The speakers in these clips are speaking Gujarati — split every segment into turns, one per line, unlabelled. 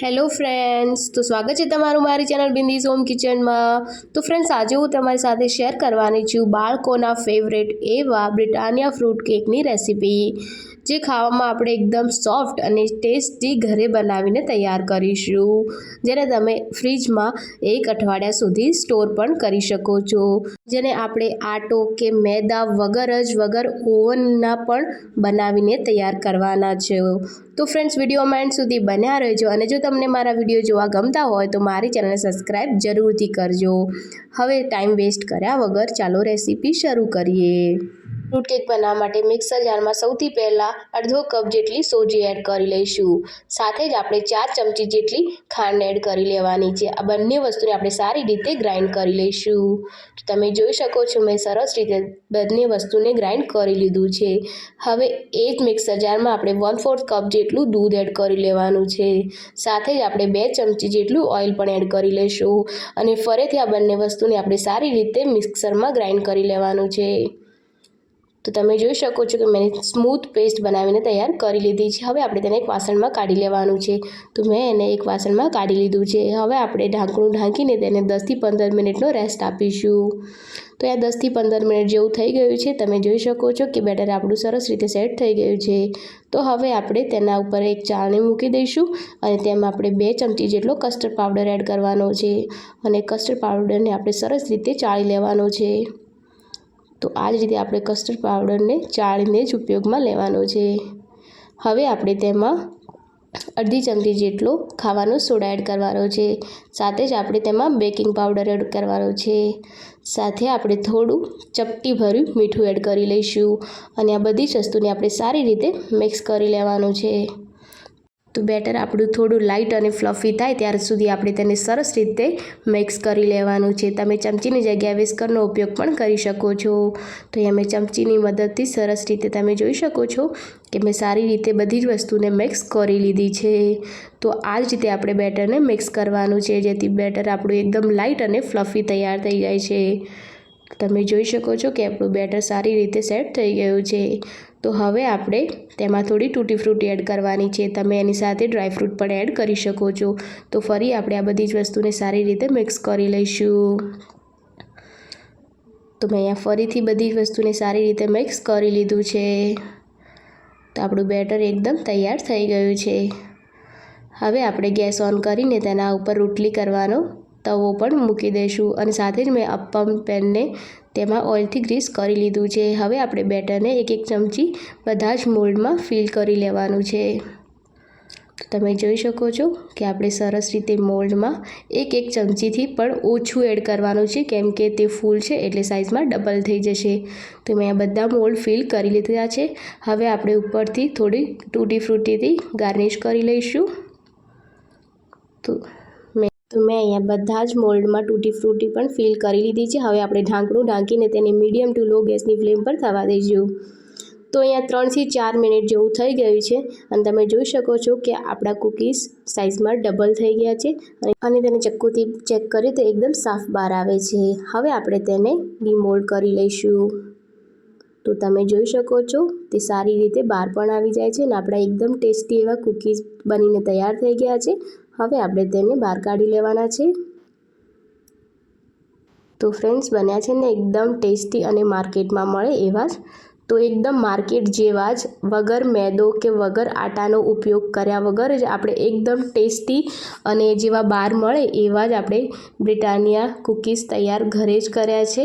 હેલો ફ્રેન્ડ્સ, તો સ્વાગત છે તમારું મારી ચેનલ બિંદીઝ હોમ કિચનમાં. તો ફ્રેન્ડ્સ, આજે હું તમારી સાથે શેર કરવાની છું બાળકોના ફેવરેટ એવા બ્રિટાનિયા ફ્રૂટ કેકની રેસીપી જે ખાવામાં આપણે એકદમ સોફ્ટ અને ટેસ્ટી ઘરે બનાવીને તૈયાર કરીશું. જેને તમે ફ્રીજમાં એક અઠવાડિયા સુધી સ્ટોર પણ કરી શકો છો. જેને આપણે આટો કે મેદા વગર જ વગર ઓવનના પણ બનાવીને તૈયાર કરવાના છે. તો ફ્રેન્ડ્સ, વિડીયોમાં એન્ડ સુધી બન્યા રહેજો અને જો તમને મારા વીડિયો જોવા ગમતા હોય તો મારી ચેનલને સબસ્ક્રાઈબ જરૂરથી કરજો. હવે ટાઈમ વેસ્ટ કર્યા વગર ચાલો રેસીપી શરૂ કરીએ. ફ્રૂટ કેક બનાવવા માટે મિક્સર જારમાં સૌથી પહેલાં અડધો કપ જેટલી સોજી એડ કરી લઈશું. સાથે જ આપણે ચાર ચમચી જેટલી ખાંડ એડ કરી લેવાની છે. આ બંને વસ્તુને આપણે સારી રીતે ગ્રાઇન્ડ કરી લઈશું. તમે જોઈ શકો છો, મેં સરસ રીતે બંને વસ્તુને ગ્રાઇન્ડ કરી લીધું છે. હવે એ જ મિક્સર જારમાં આપણે વન ફોર્થ કપ જેટલું દૂધ એડ કરી લેવાનું છે. સાથે જ આપણે બે ચમચી જેટલું ઓઇલ પણ એડ કરી લઈશું. અને ફરીથી આ બંને વસ્તુને આપણે સારી રીતે મિક્સરમાં ગ્રાઇન્ડ કરી લેવાનું છે. તો તમે જોઈ શકો છો કે મેં સ્મૂથ પેસ્ટ બનાવીને તૈયાર કરી લીધી છે. હવે આપણે તેને એક વાસણમાં કાઢી લેવાનું છે. તો મેં એને એક વાસણમાં કાઢી લીધું છે. હવે આપણે ઢાંકણું ઢાંકીને તેને દસથી પંદર મિનિટનો રેસ્ટ આપીશું. તો આ દસથી પંદર મિનિટ જેવું થઈ ગયું છે. તમે જોઈ શકો છો કે બેટર આપણું સરસ રીતે સેટ થઈ ગયું છે. તો હવે આપણે તેના ઉપર એક ચાળણી મૂકી દઈશું અને તેમાં આપણે બે ચમચી જેટલો કસ્ટર્ડ પાવડર એડ કરવાનો છે. અને કસ્ટર્ડ પાવડરને આપણે સરસ રીતે ચાળી લેવાનો છે. તો આ જ રીતે આપણે કસ્ટર્ડ પાવડરને ચાળીને જ ઉપયોગમાં લેવાનો છે. હવે આપણે તેમાં અડધી ચમચી જેટલો ખાવાનો સોડા એડ કરવાનો છે. સાથે જ આપણે તેમાં બેકિંગ પાવડર એડ કરવાનો છે. સાથે આપણે થોડું ચપટી ભર્યું મીઠું એડ કરી લઈશું અને આ બધી જ વસ્તુને આપણે સારી રીતે મિક્સ કરી લેવાનું છે. તો બેટર આપણું થોડું લાઇટ અને ફ્લફી થાય ત્યાર સુધી આપણે તેને સરસ રીતે મિક્સ કરી લેવાનું છે. તમે ચમચીની જગ્યાએ વિસ્કરનો ઉપયોગ પણ કરી શકો છો. તો અહીંયા મેં ચમચીની મદદથી સરસ રીતે તમે જોઈ શકો છો કે મેં સારી રીતે બધી જ વસ્તુને મિક્સ કરી લીધી છે. તો આ જ રીતે આપણે બેટરને મિક્સ કરવાનું છે, જેથી બેટર આપણું એકદમ લાઇટ અને ફ્લફી તૈયાર થઈ જાય છે. તમે જોઈ શકો છો કે આપણું બેટર સારી રીતે સેટ થઈ ગયું છે. તો હવે આપણે તેમાં થોડી તૂટી ફ્રૂટી એડ કરવાની છે. તમે એની સાથે ડ્રાયફ્રૂટ પણ એડ કરી શકો છો. તો ફરી આપણે આ બધી જ વસ્તુને સારી રીતે મિક્સ કરી લઈશું. તો મેં અહીંયા ફરીથી બધી જ વસ્તુને સારી રીતે મિક્સ કરી લીધું છે. તો આપણું બેટર એકદમ તૈયાર થઈ ગયું છે. હવે આપણે ગેસ ઓન કરીને તેના ઉપર રોટલી કરવાનો તવો પણ મૂકી દઈશું અને સાથે જ મેં અપમ પેનને તેમાં ઓઇલથી ગ્રીસ કરી લીધું છે. હવે આપણે બેટરને એક એક ચમચી બધા જ મોલ્ડમાં ફિલ કરી લેવાનું છે. તમે જોઈ શકો છો કે આપણે સરસ રીતે મોલ્ડમાં એક એક ચમચીથી પણ ઓછું એડ કરવાનું છે, કેમ કે તે ફૂલ છે એટલે સાઇઝમાં ડબલ થઈ જશે. તો મેં આ બધા મોલ્ડ ફિલ કરી લીધા છે. હવે આપણે ઉપરથી થોડી તૂટી ફ્રૂટીથી ગાર્નિશ કરી લઈશું. તો તો મેં અહીંયા બધા જ મોલ્ડમાં તૂટી ફ્રૂટી પણ ફિલ કરી લીધી છે. હવે આપણે ઢાંકણું ઢાંકીને તેને મીડિયમ ટુ લો ગેસની ફ્લેમ પર થવા દઈશું તો અહીંયા ત્રણથી ચાર મિનિટ જેવું થઈ ગયું છે અને તમે જોઈ શકો છો કે આપણા કૂકીઝ સાઇઝમાં ડબલ થઈ ગયા છે અને તેને ચક્કુથી ચેક કરીએ તો એકદમ સાફ બહાર આવે છે. હવે આપણે તેને ડીમોલ્ડ કરી લઈશું. તો તમે જોઈ શકો છો તે સારી રીતે બહાર પણ આવી જાય છે અને આપણા એકદમ ટેસ્ટી એવા કૂકીઝ બનીને તૈયાર થઈ ગયા છે. હવે આપણે તેને બહાર કાઢી લેવાના છે. તો ફ્રેન્ડ્સ બન્યા છે ને એકદમ ટેસ્ટી અને માર્કેટમાં મળે એવા જ. તો એકદમ માર્કેટ જેવા જ વગર મેદો કે વગર આટાનો ઉપયોગ કર્યા વગર જ આપણે એકદમ ટેસ્ટી અને જેવા બહાર મળે એવા જ આપણે બ્રિટાનિયા કૂકીઝ તૈયાર ઘરે જ કર્યા છે.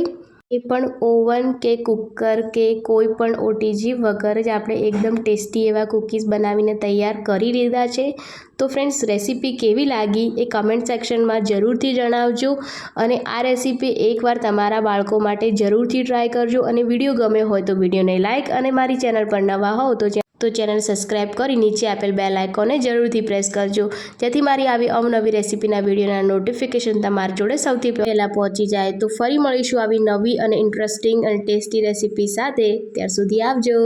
એ પણ ઓવન કે કુકર કે કોઈ પણ ઓટીજી વગર જ આપણે એકદમ ટેસ્ટી એવા કૂકીઝ બનાવીને તૈયાર કરી લીધા છે. તો ફ્રેન્ડ્સ, રેસીપી કેવી લાગી એ કમેન્ટ સેક્શનમાં જરૂરથી જણાવજો અને આ રેસીપી એકવાર તમારા બાળકો માટે જરૂરથી ટ્રાય કરજો અને વીડિયો ગમે હોય તો વિડીયોને લાઇક અને મારી ચેનલ પર નવા હોવ તો તો ચેનલ સબસ્ક્રાઈબ કરી નીચે આપેલ બેલ આઇકોને જરૂરથી પ્રેસ કરજો. જેથી મારી આવી અવનવી રેસીપીના વિડીયોના નોટિફિકેશન તમારી જોડે સૌથી પહેલાં પહોંચી જાય. તો ફરી મળીશું આવી નવી અને ઇન્ટરેસ્ટિંગ અને ટેસ્ટી રેસીપી સાથે. ત્યાર સુધી આવજો.